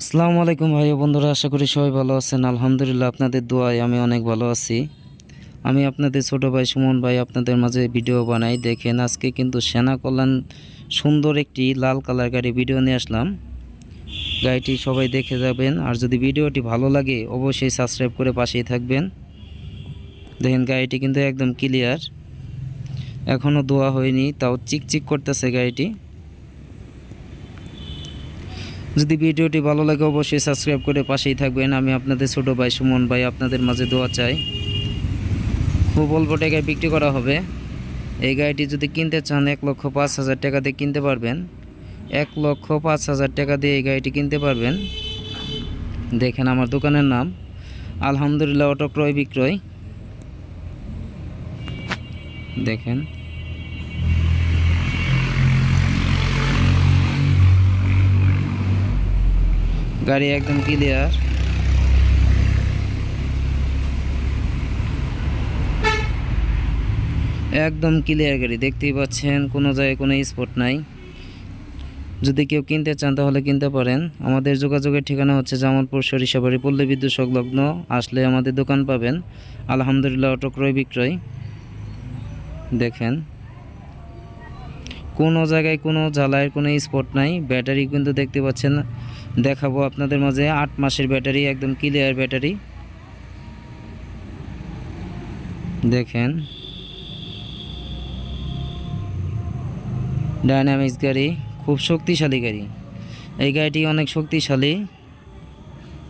আসসালামু আলাইকুম ভাই বন্ধুরা, আশা করি সবাই ভালো আছেন। আলহামদুলিল্লাহ, আপনাদের দোয়ায় আমি অনেক ভালো আছি। আমি আপনাদের ছোট ভাই সুমন ভাই আপনাদের মাঝে ভিডিও বানাই। দেখেন, আজকে কিন্তু সেনা কল্যাণ সুন্দর একটি লাল কালার গাড়ি ভিডিও নিয়ে আসলাম। গাড়িটি সবাই দেখে যাবেন। আর যদি ভিডিওটি ভালো লাগে, অবশ্যই সাবস্ক্রাইব করে পাশেই থাকবেন। দেখেন, গাড়িটি কিন্তু একদম ক্লিয়ার এখনও দোয়া হয়নি, তাও চিকচিক করতেছে গাড়িটি। যদি ভিডিওটি ভালো লাগে অবশ্যই সাবস্ক্রাইব করে পাশেই থাকবেন। আমি আপনাদের ছোট ভাই সুমন ভাই আপনাদের মাঝে দোয়া চাই। খুব অল্প টাকায় বিক্রি করা হবে। এই গাড়িটি যদি কিনতে চান, এক লক্ষ পাঁচ হাজার টাকা দিয়ে কিনতে পারবেন। এক লক্ষ পাঁচ হাজার টাকা দিয়ে এই গাড়িটি কিনতে পারবেন। দেখেন আমার দোকানের নাম। আলহামদুলিল্লাহ, অটো ক্রয় বিক্রয়। দেখেন। গাড়ি একদম ক্লিয়ার। একদম ক্লিয়ার গাড়ি, দেখতেই পাচ্ছেন, কোনো জায়গায় কোনো স্পট নাই। যদি কেউ কিনতে চান তাহলে কিনতে পারেন। আমাদের যোগাযোগের ঠিকানা হচ্ছে জামালপুর সরিষাবাড়ি পল্লী বিদ্যুৎ সংলগ্ন। আসলে আমাদের দোকান পাবেন। আলহামদুলিল্লাহ অটো ক্রয় বিক্রয়। দেখেন। কোনো জায়গায় কোনো জ্বালায়ের কোনো স্পট নাই। ব্যাটারি কিন্তু দেখতে পাচ্ছেন দেখাবো আপনাদের মাঝে। আট মাসের ব্যাটারি, একদম ক্লিয়ার ব্যাটারি। দেখেন। ডায়নামিক্স গাড়ি, খুব শক্তিশালী গাড়ি। এই গাড়িটি অনেক শক্তিশালী।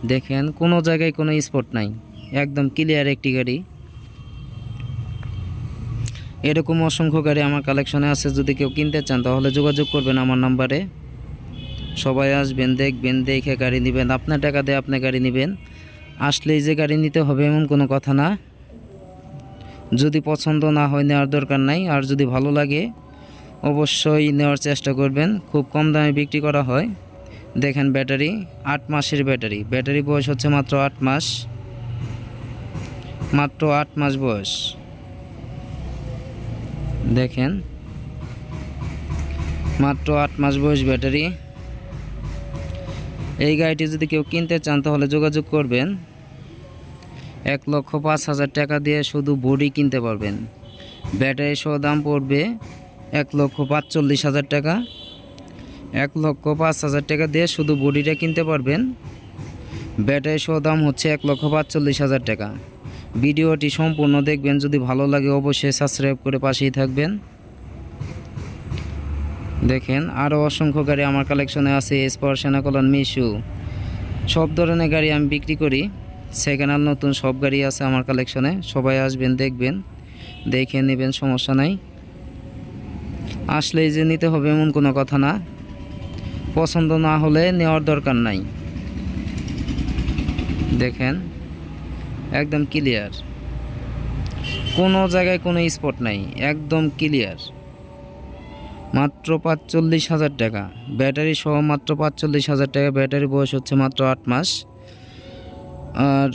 দেখেন, কোনো জায়গায় কোনো স্পট নাই। একদম ক্লিয়ার একটি গাড়ি। এরকম অসংখ্য গাড়ি আমার কালেকশনে আছে। যদি কেউ কিনতে চান, তাহলে যোগাযোগ করবেন আমার নাম্বারে সবাই আসবেন, দেখবেন, দেখে গাড়ি নেবেন। আপনার টাকা দিয়ে আপনি গাড়ি নেবেন। আসলেই যে গাড়ি নিতে হবে এমন কোনো কথা না। যদি পছন্দ না হয় নেওয়ার দরকার নাই, আর যদি ভালো লাগে, অবশ্যই নেওয়ার চেষ্টা করবেন। খুব কম দামে বিক্রি করা হয়। দেখেন ব্যাটারি, আট মাসের ব্যাটারি। ব্যাটারি বয়স হচ্ছে মাত্র আট মাস। মাত্র আট মাস বয়স। দেখেন। মাত্র আট মাস বয়স ব্যাটারি। এই গাড়িটি যদি কেউ কিনতে চান, তাহলে যোগাযোগ করবেন। এক লক্ষ পাঁচ হাজার টাকা দিয়ে শুধু বডি কিনতে পারবেন। ব্যাটারি সহ দাম পড়বে এক লক্ষ পাঁচচল্লিশ হাজার টাকা। এক লক্ষ পাঁচ হাজার টাকা দিয়ে শুধু বডিটা কিনতে পারবেন। ব্যাটারি সহ দাম হচ্ছে এক লক্ষ পাঁচচল্লিশ হাজার টাকা। ভিডিওটি সম্পূর্ণ দেখবেন। যদি ভালো লাগে, অবশ্যই সাবস্ক্রাইব করে পাশেই থাকবেন। দেখেন আরও অসংখ্য গাড়ি আমার কালেকশনে আছে স্পার সেনাকলন মিশু। সব ধরনের গাড়ি আমি বিক্রি করি। সেকেন্ড হ্যান্ড নতুন সব গাড়ি আছে আমার কালেকশনে সবাই আসবেন, দেখবেন। দেখে নেবেন, সমস্যা নাই। আসলেই যে নিতে হবে এমন কোনো কথা না। পছন্দ না হলে নেওয়ার দরকার নাই। দেখেন, একদম ক্লিয়ার কোনো জায়গায় কোনো স্পট নাই, একদম ক্লিয়ার মাত্র পাঁচচল্লিশ হাজার টাকা। ব্যাটারি সহ মাত্র পাঁচচল্লিশ হাজার টাকা। ব্যাটারি বয়স হচ্ছে মাত্র আট মাস। আর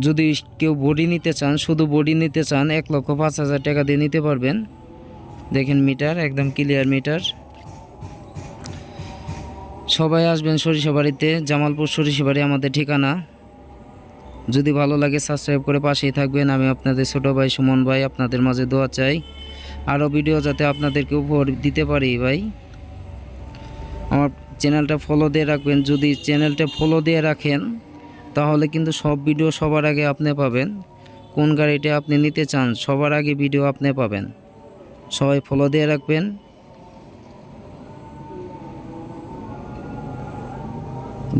যদি কেউ বডি নিতে চান, শুধু বডি নিতে চান, এক লক্ষ পাঁচ হাজার টাকা দিয়ে নিতে পারবেন। দেখেন মিটার, একদম ক্লিয়ার মিটার। সবাই আসবেন সরিষাবাড়িতে জামালপুর সরিষাবাড়ি আমাদের ঠিকানা। যদি ভালো লাগে সাবস্ক্রাইব করে পাশেই থাকবেন। আমি আপনাদের ছোটো ভাই, সুমন ভাই আপনাদের মাঝে দোয়া চাই। আরও ভিডিও যাতে আপনাদেরকে উপহার দিতে পারি ভাই। আমার চ্যানেলটা ফলো দিয়ে রাখবেন। যদি চ্যানেলটা ফলো দিয়ে রাখেন, তাহলে কিন্তু সব ভিডিও সবার আগে আপনি পাবেন। কোন গাড়িটা আপনি নিতে চান, সবার আগে ভিডিও আপনি পাবেন। সবাই ফলো দিয়ে রাখবেন।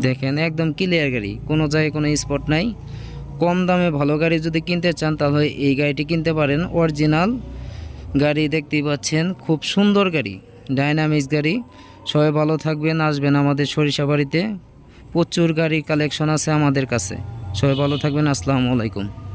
দেখেন, একদম ক্লিয়ার গাড়ি। কোনো জায়গায় কোনো স্পট নাই। কম দামে ভালো গাড়ি যদি কিনতে চান, তাহলে এই গাড়িটি কিনতে পারেন। অরিজিনাল গাড়ি দেখতেই পাচ্ছেন, খুব সুন্দর গাড়ি, ডাইনামিক্স গাড়ি। সবাই ভালো থাকবেন, আসবেন আমাদের সরিষা বাড়িতে। প্রচুর গাড়ি কালেকশন আছে আমাদের কাছে। সবাই ভালো থাকবেন, আসসালামু আলাইকুম।